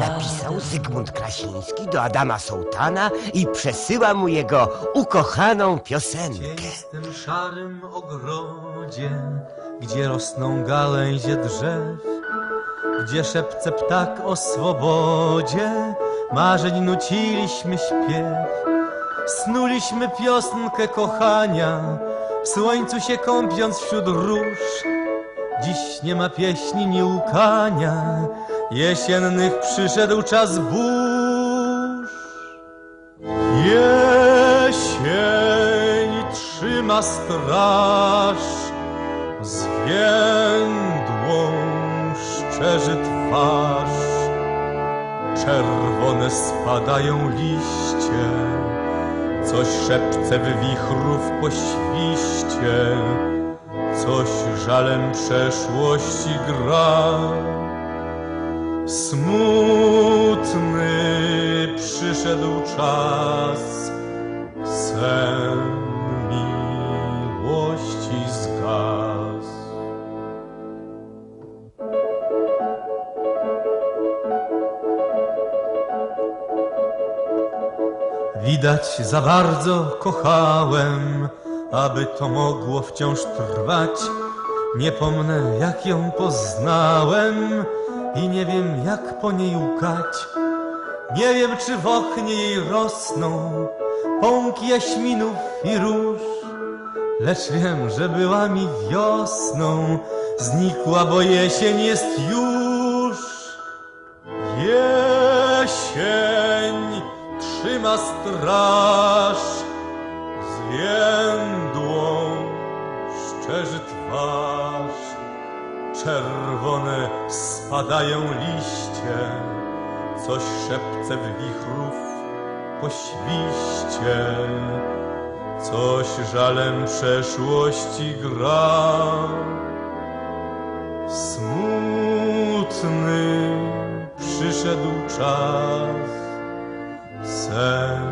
Napisał Zygmunt Krasiński do Adama Sołtana i przesyła mu jego ukochaną piosenkę. Cienistym szarym ogrodzie, gdzie rosną gałęzie drzew, gdzie szepce ptak o swobodzie, marzeń nuciliśmy śpiew. Snuliśmy piosenkę kochania, w słońcu się kąpiąc wśród róż. Dziś nie ma pieśni ni łukania, jesiennych przyszedł czas burz. Jesień trzyma straż, zwiędłą szczerzy twarz. Czerwone spadają liście, coś szepce w wichrów poświście, coś żalem przeszłości gra. Smutny przyszedł czas, sen miłości zgasł. Widać za bardzo kochałem, aby to mogło wciąż trwać. Nie pomnę, jak ją poznałem i nie wiem, jak po niej łkać. Nie wiem, czy w oknie jej rosną pąki jaśminów i róż, lecz wiem, że była mi wiosną, znikła, bo jesień jest już. Jesień trzyma straż, zwiędłą szczerzy twarz. Czerwone spadają liście, coś szepce w wichrów po świście, coś żalem przeszłości gra. Smutny przyszedł czas, sen